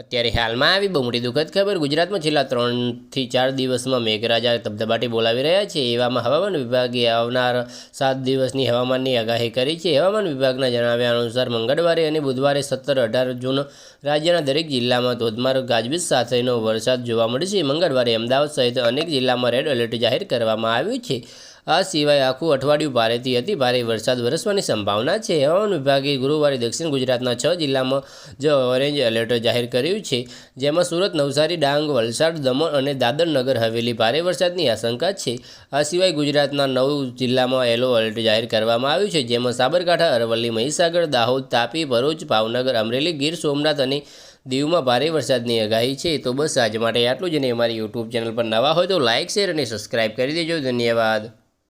અત્યારે હાલમાં આવી બહુ મોટી દુઃખદ ખબર. ગુજરાતમાં છેલ્લા ત્રણથી ચાર દિવસમાં મેઘરાજા ધબધબાટી બોલાવી રહ્યા છે. એવામાં હવામાન વિભાગે આવનાર સાત દિવસની હવામાનની આગાહી કરી છે. હવામાન વિભાગના જણાવ્યા અનુસાર મંગળવારે અને બુધવારે સત્તર અઢાર જૂન રાજ્યના દરેક જિલ્લામાં ધોધમાર ગાજવીજ સાથેનો વરસાદ જોવા મળશે મંગળવારે અમદાવાદ સહિત અનેક જિલ્લામાં રેડ એલર્ટ જાહેર કરવામાં આવ્યું છે. આ સિવાય આખું અઠવાડિયું ભારેથી અતિ ભારે વરસાદ વરસવાની સંભાવના છે. હવામાન વિભાગે ગુરુવારે દક્ષિણ ગુજરાતના છ જિલ્લામાં જ ઓરેન્જ એલર્ટ જાહેર કર્યું છે, જેમાં સુરત, નવસારી, ડાંગ, વલસાડ, દમણ અને દાદર નગર હવેલી ભારે વરસાદની આશંકા છે. આ સિવાય ગુજરાતના નવ જિલ્લામાં યલો એલર્ટ જાહેર કરવામાં આવ્યું છે, જેમાં સાબરકાંઠા, અરવલ્લી, મહીસાગર, દાહોદ, તાપી, ભરૂચ, ભાવનગર, અમરેલી, ગીર, સોમનાથ અને દીવમાં ભારે વરસાદની આગાહી છે. તો બસ, આજ માટે આટલું જ નહીં અમારી યુટ્યુબ ચેનલ પર નવા હોય તો લાઇક શેર અને સબસ્ક્રાઇબ કરી દેજો. ધન્યવાદ.